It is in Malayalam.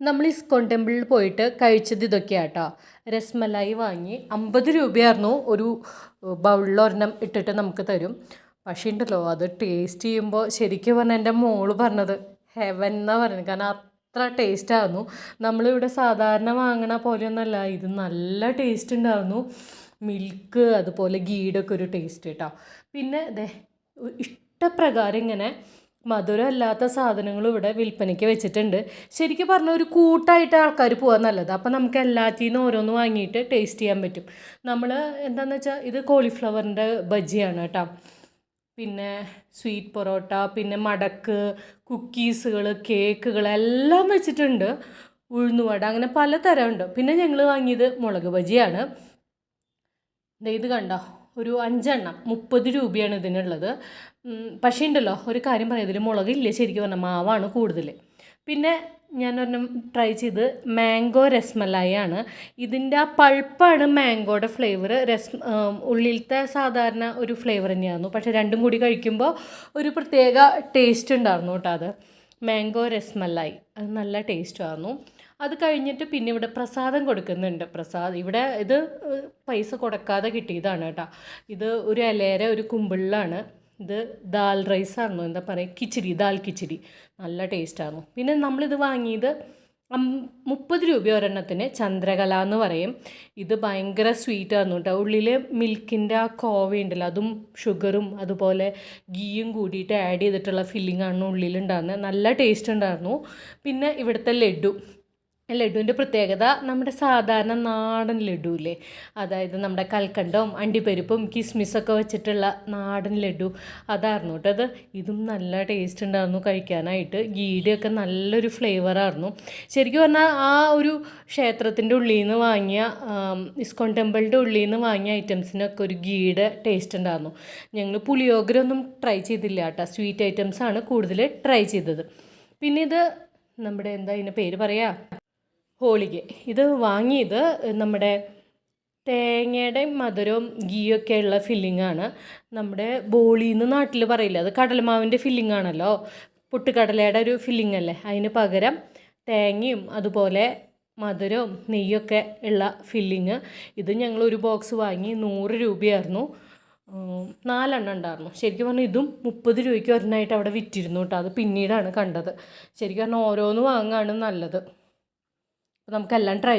നമ്മൾ ഇസ്കോൺ ടെമ്പിളിൽ പോയിട്ട് കഴിച്ചത് ഇതൊക്കെയാണ് കേട്ടോ രസ്മലായി വാങ്ങി അമ്പത് രൂപയായിരുന്നു ഒരു ബൗളിലൊരെണ്ണം ഇട്ടിട്ട് നമുക്ക് തരും. പക്ഷേ ഉണ്ടല്ലോ അത് ടേസ്റ്റ് ചെയ്യുമ്പോൾ ശരിക്കും പറഞ്ഞാൽ എന്റെ മോൾ പറഞ്ഞത് ഹെവൻ എന്നാണ് പറഞ്ഞത്. കാരണം അത്ര ടേസ്റ്റ് ആയിരുന്നു നമ്മളിവിടെ സാധാരണ വാങ്ങണ പോലെയൊന്നുമല്ല ഇത് നല്ല ടേസ്റ്റ് ഉണ്ടായിരുന്നു മിൽക്ക് അതുപോലെ ഗീടൊക്കെ ഒരു ടേസ്റ്റ് കേട്ടോ. പിന്നെ ദേ ഇഷ്ടപ്രകാരം ഇങ്ങനെ മധുരമല്ലാത്ത സാധനങ്ങൾ ഇവിടെ വിൽപ്പനയ്ക്ക് വെച്ചിട്ടുണ്ട്. ശരിക്കും പറഞ്ഞാൽ ഒരു കൂട്ടായിട്ട് ആൾക്കാർ പോകാൻ നല്ലത്. അപ്പം നമുക്ക് എല്ലാത്തിൽ നിന്ന് ഓരോന്ന് വാങ്ങിയിട്ട് ടേസ്റ്റ് ചെയ്യാൻ പറ്റും. നമ്മൾ എന്താണെന്ന് വെച്ചാൽ ഇത് കോളിഫ്ലവറിന്റെ ബജ്ജിയാണ് കേട്ടോ. പിന്നെ സ്വീറ്റ് പൊറോട്ട പിന്നെ മടക്ക് കുക്കീസുകൾ കേക്കുകൾ എല്ലാം വെച്ചിട്ടുണ്ട്. ഉഴുന്നുവട അങ്ങനെ പലതരം ഉണ്ട് പിന്നെ ഞങ്ങൾ വാങ്ങിയത് മുളക് ബജിയാണ്. ഇത് കണ്ടോ? ഒരു അഞ്ചെണ്ണം മുപ്പത് രൂപയാണ് ഇതിനുള്ളത്. പക്ഷേ ഉണ്ടല്ലോ ഒരു കാര്യം പറയാം ഇതിൽ മുളകില്ല? ശരിക്കും പറഞ്ഞാൽ മാവാണ് കൂടുതൽ പിന്നെ ഞാൻ ഒരെണ്ണം ട്രൈ ചെയ്ത് മാംഗോ രസ്മലായി ആണ് ഇതിന്റെ ആ പൾപ്പാണ് മാംഗോയുടെ ഫ്ലേവർ രസ് ഉള്ളിലത്തെ സാധാരണ ഒരു ഫ്ലേവർ തന്നെയായിരുന്നു. പക്ഷേ രണ്ടും കൂടി കഴിക്കുമ്പോൾ ഒരു പ്രത്യേക ടേസ്റ്റ് ഉണ്ടായിരുന്നു കേട്ടോ അത്. മാംഗോ രസ്മലായി. അത് നല്ല ടേസ്റ്റ് ആയിരുന്നു. അത് കഴിഞ്ഞിട്ട് പിന്നെ ഇവിടെ പ്രസാദം കൊടുക്കുന്നുണ്ട്. പ്രസാദം ഇവിടെ ഇത് പൈസ കൊടുക്കാതെ കിട്ടിയതാണ് കേട്ടോ. ഇത് ഒരു ഇലയര ഒരു കുമ്പിളിലാണ്. ഇത് ദാൽ റൈസ് ആയിരുന്നു എന്താ പറയുക കിച്ചടി ദാൽ കിച്ചടി. നല്ല ടേസ്റ്റായിരുന്നു പിന്നെ നമ്മളിത് വാങ്ങിയത് മുപ്പത് രൂപ ഒരെണ്ണത്തിന് ചന്ദ്രകല എന്ന് പറയും. ഇത് ഭയങ്കര സ്വീറ്റ് ആയിരുന്നു കേട്ടോ. ഉള്ളിൽ മിൽക്കിന്റെ ആ കോവയുണ്ടല്ലോ അതും ഷുഗറും അതുപോലെ ഗീയും കൂടിയിട്ട് ആഡ് ചെയ്തിട്ടുള്ള ഫില്ലിംഗ് ആണ് ഉള്ളിലുണ്ടായിരുന്നത് നല്ല ടേസ്റ്റ് ഉണ്ടായിരുന്നു. പിന്നെ ഇവിടുത്തെ ലഡു. ലഡുവിന്റെ പ്രത്യേകത നമ്മുടെ സാധാരണ നാടൻ ലഡു ഇല്ലേ അതായത് നമ്മുടെ കൽക്കണ്ടവും അണ്ടിപ്പരിപ്പും കിസ്മിസൊക്കെ വെച്ചിട്ടുള്ള നാടൻ ലഡു. അതായിരുന്നു കേട്ടോ അത്. ഇതും നല്ല ടേസ്റ്റ് ഉണ്ടായിരുന്നു കഴിക്കാനായിട്ട്. ഗീഡിയൊക്കെ നല്ലൊരു ഫ്ലേവറായിരുന്നു ശരിക്കും പറഞ്ഞാൽ ആ ഒരു ക്ഷേത്രത്തിന്റെ ഉള്ളിൽ നിന്ന് വാങ്ങിയ ഇസ്കോൺ ടെമ്പിളിന്റെ ഉള്ളിൽ നിന്ന് വാങ്ങിയ ഐറ്റംസിനൊക്കെ ഒരു ഗീയുടെ ടേസ്റ്റ് ഉണ്ടായിരുന്നു. ഞങ്ങൾ പുളിയോഗരൊന്നും ട്രൈ ചെയ്തില്ല കേട്ടോ. സ്വീറ്റ് ഐറ്റംസാണ് കൂടുതൽ ട്രൈ ചെയ്തത്. പിന്നെ ഇത് നമ്മുടെ എന്താ ഇതിന്റെ പേര് പറയാ? ഹോളിക ഇത് വാങ്ങിയത് നമ്മുടെ തേങ്ങയുടെ മധുരവും ഗീയൊക്കെ ഉള്ള ഫില്ലിംഗ് ആണ്. നമ്മുടെ ബോളിന്ന് നാട്ടിൽ പറയില്ല അത് കടലമാവിന്റെ ഫില്ലിംഗ് ആണല്ലോ. പൊട്ടുകടലയുടെ ഒരു ഫില്ലിംഗ് അല്ലേ? അതിന് പകരം തേങ്ങയും അതുപോലെ മധുരവും നെയ്യൊക്കെ ഉള്ള ഫില്ലിങ് ഇത് ഞങ്ങൾ ഒരു ബോക്സ് വാങ്ങി നൂറ് രൂപയായിരുന്നു. നാലെണ്ണം ഉണ്ടായിരുന്നു. ശരിക്കും പറഞ്ഞാൽ ഇതും മുപ്പത് രൂപയ്ക്ക് ഒരെണ്ണമായിട്ട് അവിടെ വിറ്റിരുന്നു കേട്ടോ. അത് പിന്നീടാണ് കണ്ടത്. ശരിക്കും പറഞ്ഞാൽ ഓരോന്ന് വാങ്ങുകയാണ് നല്ലത്. അപ്പോൾ നമുക്കെല്ലാം ട്രൈ